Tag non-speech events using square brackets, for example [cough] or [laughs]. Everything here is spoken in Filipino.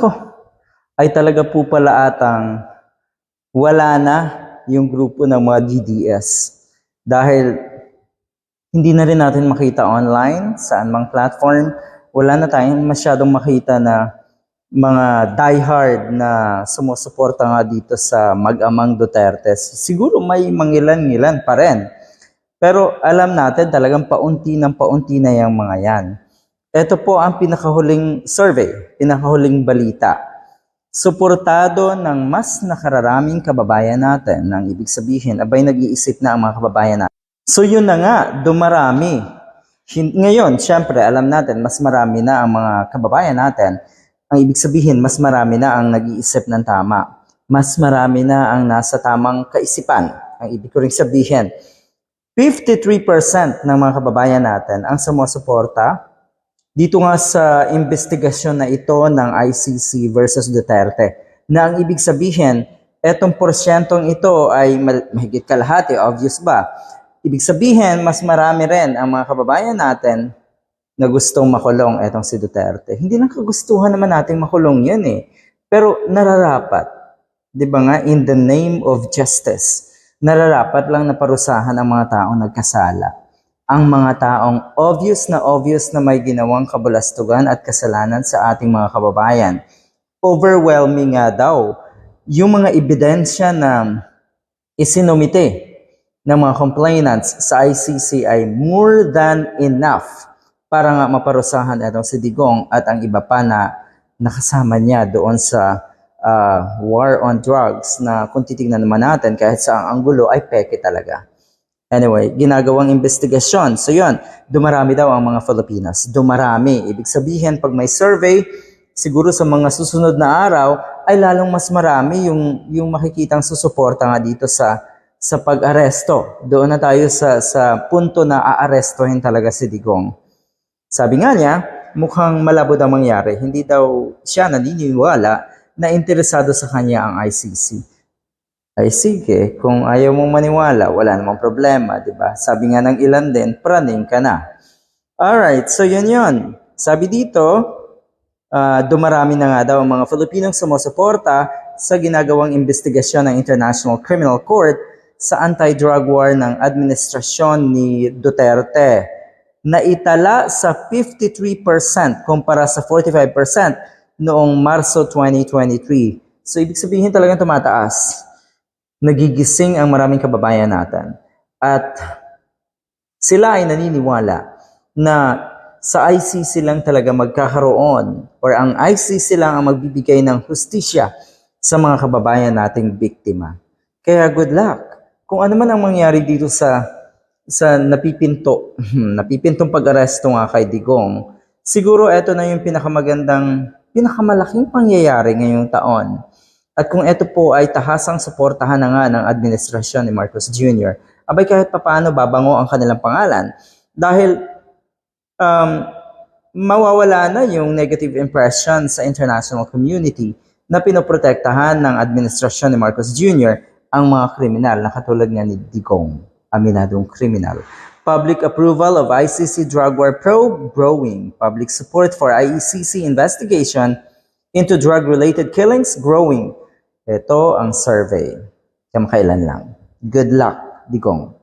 nako, ay talaga po pala atang wala na yung grupo ng mga DDS. Dahil hindi na rin natin makita online, saan mang platform, wala na tayong masyadong makita na mga diehard na sumusuporta nga dito sa mag-amang Duterte. Siguro may mangilan-ngilan pa rin. Pero alam natin talagang paunti ng paunti na yung mga yan. Ito po ang pinakahuling survey, pinakahuling balita. Suportado ng mas nakararaming kababayan natin, ng ibig sabihin, abay nag-iisip na ang mga kababayan natin. So yun na nga, dumarami. Ngayon, syempre, alam natin, mas marami na ang mga kababayan natin. Ang ibig sabihin, mas marami na ang nag-iisip ng tama. Mas marami na ang nasa tamang kaisipan. Ang ibig ko rin sabihin, 53% ng mga kababayan natin ang sumusuporta dito nga sa investigasyon na ito ng ICC versus Duterte na ang ibig sabihin, etong porsyentong ito ay mahigit kalahati, obvious ba? Ibig sabihin, mas marami rin ang mga kababayan natin na gustong makulong etong si Duterte. Hindi lang kagustuhan naman nating makulong yun eh. Pero nararapat, di ba nga, in the name of justice, nararapat lang na parusahan ang mga taong nagkasala ang mga taong obvious na obvious na may ginawang kabalastugan at kasalanan sa ating mga kababayan. Overwhelming nga daw yung mga ebidensya na isinumite ng mga complainants sa ICC ay more than enough para nga maparusahan itong si Digong at ang iba pa na nakasama niya doon sa ah, war on drugs na kung titignan naman natin kahit sa ang anggulo ay peke talaga. Anyway, ginagawang investigasyon. So yun, dumarami daw ang mga Filipinas. Dumarami. Ibig sabihin, pag may survey, siguro sa mga susunod na araw, ay lalong mas marami yung, yung makikitang susuporta nga dito sa sa pag-aresto. Doon na tayo sa, sa punto na aarestohin talaga si Digong. Sabi nga niya, mukhang malabo daw mangyari. Hindi daw siya naniniwala na interesado sa kanya ang ICC. Ay sige, kung ayaw mong maniwala, wala namang problema, di ba? Sabi nga ng ilan din, praning ka na. Alright, so yun yun. Sabi dito, ah, dumarami na nga daw ang mga Filipinong sumusuporta sa ginagawang investigasyon ng International Criminal Court sa anti-drug war ng administrasyon ni Duterte na itala sa 53% kumpara sa 45% noong Marso 2023. So ibig sabihin talagang tumataas nagigising ang maraming kababayan natin. At sila ay naniniwala na sa ICC lang talaga magkakaroon or ang ICC lang ang magbibigay ng hustisya sa mga kababayan nating biktima. Kaya good luck. Kung ano man ang mangyari dito sa sa napipinto, [laughs] napipintong pag-aresto nga kay Digong, siguro ito na yung pinakamagandang, pinakamalaking pangyayari ngayong taon. At kung ito po ay tahasang suportahan na nga ng administrasyon ni Marcos Jr., abay kahit papaano babango ang kanilang pangalan. Dahil um, mawawala na yung negative impression sa international community na pinoprotektahan ng administrasyon ni Marcos Jr. ang mga kriminal na katulad nga ni Digong, aminadong kriminal. Public approval of ICC drug war probe growing. Public support for ICC investigation into drug-related killings growing. Ito ang survey. Kamakailan lang. Good luck, Digong.